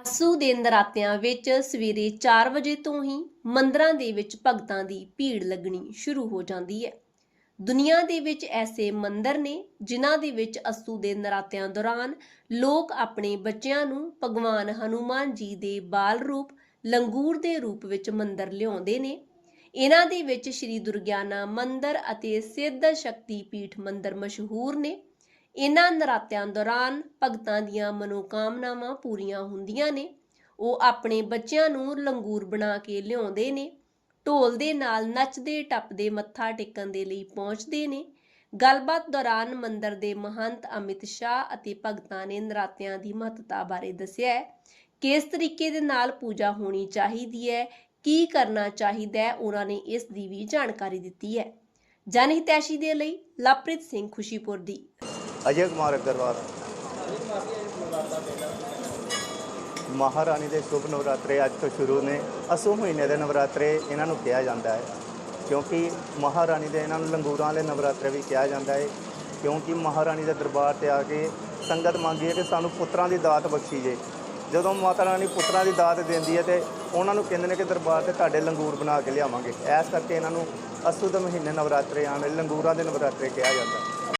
ਅੱਸੂ ਦੇ ਨਰਾਤਿਆਂ ਵਿੱਚ ਸਵੇਰੇ 4 ਵਜੇ ਤੋਂ ਹੀ ਮੰਦਰਾਂ ਦੇ ਵਿੱਚ ਭਗਤਾਂ ਦੀ ਭੀੜ ਲੱਗਣੀ ਸ਼ੁਰੂ ਹੋ ਜਾਂਦੀ ਹੈ। ਦੁਨੀਆ ਦੇ ਵਿੱਚ ਐਸੇ ਮੰਦਰ ਨੇ ਜਿਨ੍ਹਾਂ ਦੇ ਵਿੱਚ ਅੱਸੂ ਦੇ ਨਰਾਤਿਆਂ ਦੌਰਾਨ ਲੋਕ ਆਪਣੇ ਬੱਚਿਆਂ ਨੂੰ ਭਗਵਾਨ ਹਨੂਮਾਨ ਜੀ ਦੇ ਬਾਲ ਰੂਪ, ਲੰਗੂਰ ਦੇ ਰੂਪ ਵਿੱਚ ਮੰਦਰ ਲਿਆਉਂਦੇ ਨੇ। ਇਹਨਾਂ ਦੇ ਵਿੱਚ ਸ਼੍ਰੀ ਦੁਰਗਿਆਨਾ ਮੰਦਰ ਅਤੇ ਸਿੱਧ ਸ਼ਕਤੀ ਪੀਠ ਮੰਦਰ ਮਸ਼ਹੂਰ ਨੇ। ਇਹਨਾਂ ਨਰਾਤਿਆਂ ਦੌਰਾਨ ਭਗਤਾਂ ਦੀਆਂ ਮਨੋਕਾਮਨਾਵਾਂ ਪੂਰੀਆਂ ਹੁੰਦੀਆਂ ਨੇ। ਉਹ ਆਪਣੇ ਬੱਚਿਆਂ ਨੂੰ ਲੰਗੂਰ ਬਣਾ ਕੇ ਲਿਆਉਂਦੇ ਨੇ, ਢੋਲ ਦੇ ਨਾਲ ਨੱਚਦੇ, ਟੱਪਦੇ, ਮੱਥਾ ਟੇਕਣ ਦੇ ਲਈ ਪਹੁੰਚਦੇ ਨੇ। ਗੱਲਬਾਤ ਦੌਰਾਨ ਮੰਦਰ ਦੇ ਮਹੰਤ ਅਮਿਤ ਸ਼ਾਹ ਅਤੇ ਭਗਤਾਂ ਨੇ ਨਰਾਤਿਆਂ ਦੀ ਮਹੱਤਤਾ ਬਾਰੇ ਦੱਸਿਆ ਹੈ। ਕਿਸ ਤਰੀਕੇ ਦੇ ਨਾਲ ਪੂਜਾ ਹੋਣੀ ਚਾਹੀਦੀ ਹੈ, ਕੀ ਕਰਨਾ ਚਾਹੀਦਾ ਹੈ, ਉਹਨਾਂ ਨੇ ਇਸ ਦੀ ਵੀ ਜਾਣਕਾਰੀ ਦਿੱਤੀ ਹੈ। ਜਨ ਹਿਤੈਸ਼ੀ ਦੇ ਲਈ ਲਵਪ੍ਰੀਤ ਸਿੰਘ ਖੁਸ਼ੀਪੁਰ ਦੀ ਅਜੇ ਕੁਮਾਰ ਅਗਰਵਾਲ। ਮਹਾਰਾਣੀ ਦੇ ਸ਼ੁਭ ਨਵਰਾਤਰੇ ਅੱਜ ਤੋਂ ਸ਼ੁਰੂ ਨੇ। ਅਸੂ ਮਹੀਨੇ ਦੇ ਨਵਰਾਤਰੇ ਇਹਨਾਂ ਨੂੰ ਕਿਹਾ ਜਾਂਦਾ ਹੈ। ਕਿਉਂਕਿ ਮਹਾਰਾਣੀ ਦੇ ਇਹਨਾਂ ਨੂੰ ਲੰਗੂਰਾਂ ਵਾਲੇ ਨਵਰਾਤਰੇ ਵੀ ਕਿਹਾ ਜਾਂਦਾ ਹੈ। ਕਿਉਂਕਿ ਮਹਾਰਾਣੀ ਦੇ ਦਰਬਾਰ ਤੇ ਆ ਕੇ ਸੰਗਤ ਮੰਗਦੀ ਹੈ ਕਿ ਸਾਨੂੰ ਪੁੱਤਰਾਂ ਦੀ ਦਾਤ ਬਖਸ਼ੀ ਜੇ। ਜਦੋਂ ਮਾਤਾ ਰਾਣੀ ਪੁੱਤਰਾਂ ਦੀ ਦਾਤ ਦਿੰਦੀ ਹੈ ਤੇ ਉਹਨਾਂ ਨੂੰ ਕਹਿੰਦੇ ਨੇ ਕਿ ਦਰਬਾਰ ਤੇ ਤੁਹਾਡੇ ਲੰਗੂਰ ਬਣਾ ਕੇ ਲਿਆਵਾਂਗੇ। ਐਸ ਕਰਕੇ ਇਹਨਾਂ ਨੂੰ ਅਸੂ ਦੇ ਮਹੀਨੇ ਨਵਰਾਤਰੇ ਆਣ ਲੰਗੂਰਾਂ ਦੇ ਨਵਰਾਤਰੇ ਕਿਹਾ ਜਾਂਦਾ